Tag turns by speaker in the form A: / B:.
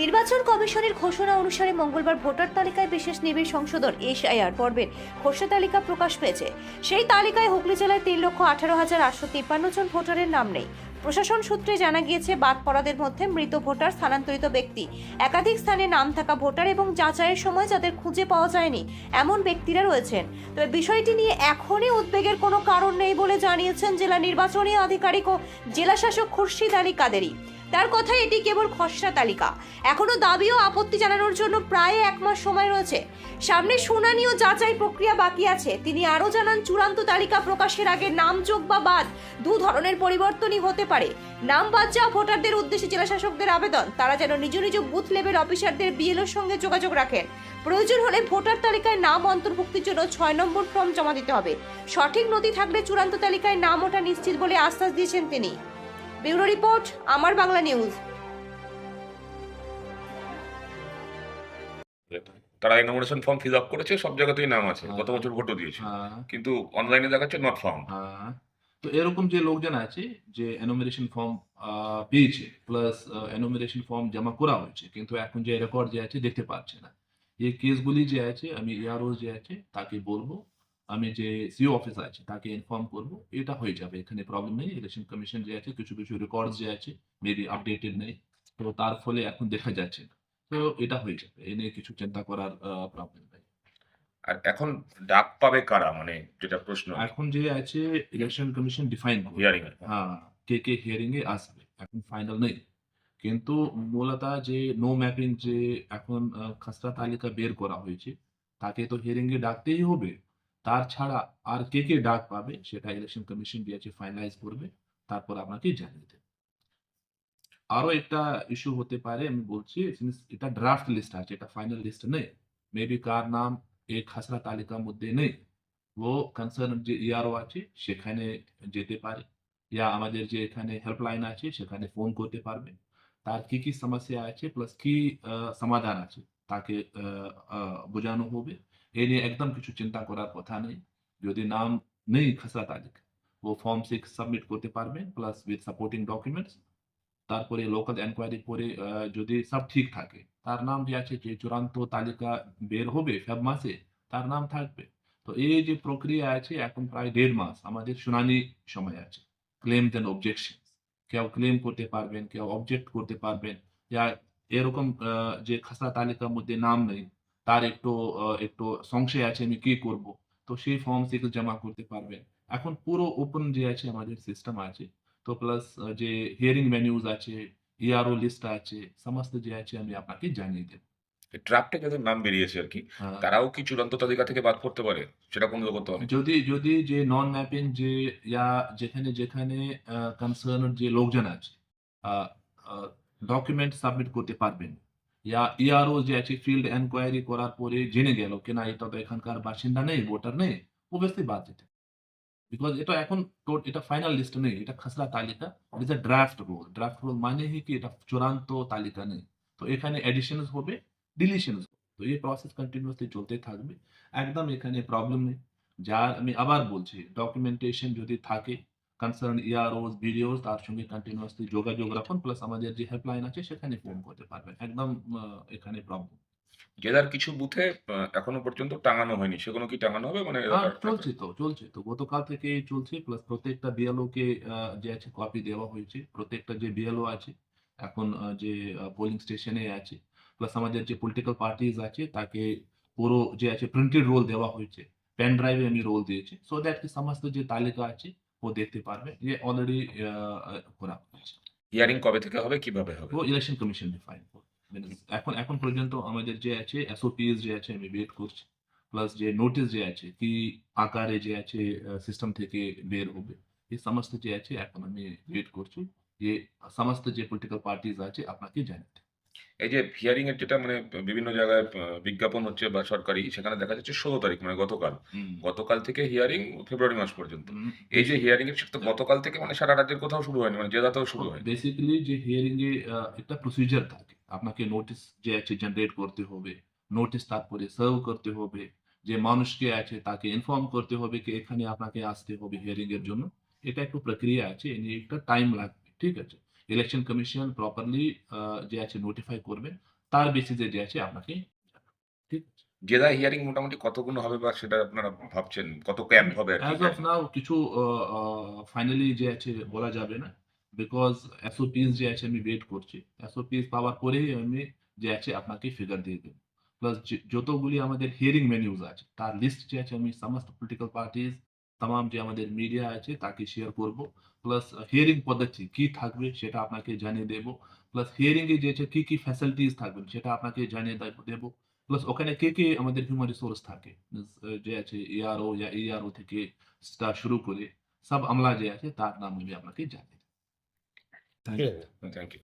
A: নির্বাচন কমিশনের ঘোষণা অনুসারে মঙ্গলবার ভোটার তালিকায় বিশেষ নিবিড় সংশোধন এসআইআর পর্বের খসড়া তালিকা প্রকাশ পেয়েছে। সেই তালিকায় হুগলি জেলায় তিন লক্ষ আঠারো হাজার আটশো তিপ্পান্ন জন ভোটারের নাম নেই। প্রশাসন সূত্রে জানা গিয়েছে বাদ পড়াদের মধ্যে মৃত ভোটার, স্থানান্তরিত ব্যক্তি। একাধিক স্থানে নাম থাকা ভোটার এবং যাচাইয়ের সময় যাদের খুঁজে পাওয়া যায়নি, এমন ব্যক্তিরা রয়েছেন। তবে বিষয়টি নিয়ে এখনই উদ্বেগের কোনো কারণ নেই বলে জানিয়েছেন জেলা নির্বাচনী আধিকারিক ও জেলাশাসক খুরশিদ আলী কাদেরি। তার কথায় এটি কেবল খসড়া তালিকা। এখনও দাবি ও আপত্তি জানানোর জন্য প্রায় এক মাস সময় রয়েছে। সামনে শুনানি ও যাচাই প্রক্রিয়া বাকি আছে। তিনি আরও জানান, চূড়ান্ত তালিকা প্রকাশের আগে নাম যোগ বা বাদ দু ধরনের পরিবর্তনই হতে পারে। নাম বাদ যাওয়া ভোটারদের উদ্দেশ্যে জেলাশাসকদের আবেদন। তারা যেন নিজ নিজ বুথ লেভেল অফিসারদের বিএলওর সঙ্গে যোগাযোগ রাখেন। প্রয়োজন হলে ভোটার তালিকায় নাম অন্তর্ভুক্তির জন্য ছয় নম্বর ফর্ম জমা দিতে হবে। সঠিক নথি থাকলে চূড়ান্ত তালিকায় নাম ওঠা নিশ্চিত বলে আশ্বাস দিয়েছেন তিনি। ব্যুরো রিপোর্ট আমার বাংলা নিউজ।
B: তারা এনোমিনেশন ফর্ম ফিল আপ করেছে সব জায়গাতেই নাম আছে
C: হ্যাঁ।
B: গত বছর ভোটও দিয়েছে।
C: হ্যাঁ।
B: কিন্তু অনলাইনে দেখাচ্ছে নট ফাউন্ড
C: হ্যাঁ। তো এরকম যে লোকজন আছে যে এনোমিনেশন ফর্ম পেয়েছে প্লাস এনোমিনেশন ফর্ম জমা করা হয়েছে কিন্তু এখন যে রেকর্ড যে আছে দেখতে পাচ্ছে না। এই কেসগুলি যে আছে আমি ইয়ারও যে আছে তাকে বলব আমি যে সিও অফিস আছে তাকে ইনফর্ম করব এটা হয়ে যাবে এখানে প্রবলেম নেই ইলেকশন কমিশন যে আছে কিছু কিছু রেকর্ড যে আছে মেবি আপডেটেড নেই তো তার ফলে এখন দেখা যাচ্ছে না। তো এটা হয়ে যাবে এ নিয়ে কিছু চিন্তা করার প্রবলেম নেই।
B: আর এখন ডাক পাবে কারা? মানে যেটা প্রশ্ন।
C: এখন যে আছে ইলেকশন কমিশন ডিফাইন
B: হিয়ারিং
C: হ্যাঁ কে কে হিয়ারিং এ আসবে এখন ফাইনাল নেই। কিন্তু মূলত যে নো ম্যাপিং যে এখন খসড়া তালিকা বের করা হয়েছে তাকে তো হিয়ারিং এ ডাকতেই হবে। তার ছাড়া আর কে কে ডাক পাবে সেটা ইলেকশন কমিশন দিয়েছে ফাইনালাইজ করবে, তারপর আপনাকে জানিয়ে দেবে। আরও একটা ইস্যু হতে পারে, আমি বলছি এটা ড্রাফট লিস্ট আছে, এটা ফাইনাল লিস্ট নেই মেবি কার নাম এই খসড়া তালিকার মধ্যে নেই, ও কনসার্ন যে ইয়ারও আছে, সেখানে যেতে পারে, ইয়া আমাদের যে এখানে হেল্পলাইন আছে, সেখানে ফোন করতে পারবে, তার কি কি সমস্যা আছে প্লাস কি সমাধান আছে, তাকে বোঝানো হবে। এ নিয়ে একদম কিছু চিন্তা করার কথা নেই। যদি নাম নেই খসড়া তালিকা ও ফর্ম সিক্স সাবমিট করতে পারবে প্লাস উইথ সাপোর্টিং ডকুমেন্টস তারপরে লোকাল এনকোয়ারি করে যদি সব ঠিক থাকে, তার নাম যে আছে, যে চূড়ান্ত তালিকা বের হবে ফেব মাসে, তার নাম থাকবে। তো এই যে প্রক্রিয়া আছে, এখন প্রায় দেড় মাস আমাদের শুনানি সময় আছে। ক্লেম দেন অবজেকশন কেউ ক্লেম করতে পারবেন, কেউ অবজেক্ট করতে পারবেন। ইয়া এরকম যে খাসা তালিকার মধ্যে নাম নেই তার একটু একটু সংশয় আছে আমি কি করব? তো সেই ফর্ম থেকে জমা করতে পারবেন। এখন পুরো ওপেন যে আছে আমাদের সিস্টেম আছে। তো প্লাস যে হিয়ারিং মেনিউজ আছে ইআরও লিস্ট আছে সমস্ত যে আছে আমি আপনাকে জানিয়ে দেব।
B: ড্রাফটে যাদের নাম বেরিয়েছে আর কি।
C: হ্যাঁ।
B: তারাও কি চূড়ান্ত তালিকা থেকে বাদ পড়তে পারে? সেটা কোনো করতে হবে।
C: যদি যদি যে নন ম্যাপিং যে ইয়া যেখানে যেখানে কনসার্ন যে লোকজন আছে ডকুমেন্ট সাবমিট করতে পারবেন। ইয়া ইআরও যে আছে ফিল্ড এনকোয়ারি করার পরে জেনে গেল, কি না, এটা তো এখানকার বাসিন্দা নেই, ভোটার নেই অবশ্যই বাদ যেতে। বিকজ এটা এখন এটা ফাইনাল লিস্ট নেই, এটা খসড়া তালিকা it a draft roll draft roll মানে কি, এটা চূড়ান্ত তালিকা নেই। তো এখানে এডিশনস হবে ডিলিশনস হবে। তো এই প্রসেস কন্টিনিউসলি চলতে থাকবে, একদম এখানে প্রবলেম নেই। যার আমি আবার বলছি ডকুমেন্টেশন যদি থাকে কনসার্ন ইয়ারওস ভিডিওস তার সঙ্গে কন্টিনিউয়াসলি যোগাযোগ রাখুন প্লাস আমাদের যে হেল্পলাইন আছে সেখানে ফোন করতে পারবেন। একদম এখানে প্রবলেম
B: জেলার কিছু বুথে এখনও পর্যন্ত টাঙানো হয়নি। সেগুলো কি টাঙানো হবে? মানে
C: হ্যাঁ চলছে তো চলছে তো। গতকাল থেকে চলছে প্লাস প্রত্যেকটা বিএলও কে যে আছে কপি দেওয়া হয়েছে। প্রত্যেকটা যে বিএলও আছে এখন যে পোলিং স্টেশনে আছে প্লাস আমাদের যে পলিটিক্যাল পার্টিজ আছে তাকে পুরো যে আছে প্রিন্টেড রোল দেওয়া হয়েছে। পেন ড্রাইভে আমি রোল দিয়েছি। সো দ্যাট কি সমস্ত যে তালিকা আছে ও দেখতে পারবে যে অলরেডি করা হয়েছে
B: হিয়ারিং কবে থেকে হবে কীভাবে হবে?
C: ও ইলেকশন কমিশন ডিফাইন এখন এখন পর্যন্ত আমাদের যে আছে এসওপিএস যে আছে আমি ওয়েট করছি। প্লাস যে নোটিশ যে আছে কি আকারে যে আছে সিস্টেম থেকে বের হবে এই সমস্ত যে আছে এখন আমি ওয়েট করছি। যে সমস্ত যে পলিটিক্যাল পার্টিজ আছে আপনাকে জানাতে
B: এই যে হিয়ারিং এর যেটা মানে বিভিন্ন জায়গায় বিজ্ঞাপন হচ্ছে বা সরকারি সেখানে দেখা যাচ্ছে ষোলো তারিখ মানে গতকাল। গতকাল থেকে হিয়ারিং ফেব্রুয়ারি মাস পর্যন্ত। এই যে হিয়ারিং এর সেটা গতকাল থেকে মানে সারা রাজ্যের কোথাও শুরু হয়নি মানে জেলাতেও শুরু হয়
C: বেসিক্যালি যে হিয়ারিং এ একটা প্রসিজার থাকে। আপনাকে নোটিশ যে আছে জেনারেট করতে হবে নোটিশ তারপরে সার্ভ করতে হবে যে মানুষকে আছে তাকে ইনফর্ম করতে হবে কি এখানে আপনাকে আসতে হবে হিয়ারিং এর জন্য। এটা একটু প্রক্রিয়া আছে একটা টাইম লাগবে ঠিক আছে? ইলেকশন কমিশন প্রপারলি যে আছে নোটিফাই করবে তার বেসিসে যে আছে আপনাকে ঠিক আছে।
B: জেলা হিয়ারিং মোটামুটি কতগুলো হবে বা সেটা আপনারা ভাবছেন? কত ক্যাম্প হবে
C: অ্যাজ অফ নাও কিছু ফাইনালি যে আছে বলা যাবে না বিকজ এসওপিস যে আছে আমি ওয়েট করছি। এসওপিস পাওয়ার পরেই আমি যে আছে আপনাকে ফিগার দিয়ে দেবো। প্লাস যতগুলি আমাদের হিয়ারিং মেনিউজ আছে তার লিস্ট যে আছে আমি সমস্ত পলিটিক্যাল পার্টিজ তাম যে আমাদের মিডিয়া আছে তাকে শেয়ার করব। প্লাস হিয়ারিং পদ্ধতি কি থাকবে সেটা আপনাকে জানিয়ে দেবো। প্লাস হিয়ারিং এ যে কি কি ফ্যাসিলিটিস থাকবে সেটা আপনাকে জানিয়ে দেব- প্লাস ওখানে কে কে আমাদের হিউম্যান রিসোর্স থাকে? যে আছে এআরও या এআরও থেকে স্টার শুরু করে সব আমলা যে আছে তার নাম আমি আপনাকে জানিয়ে দেবো।
B: Thank you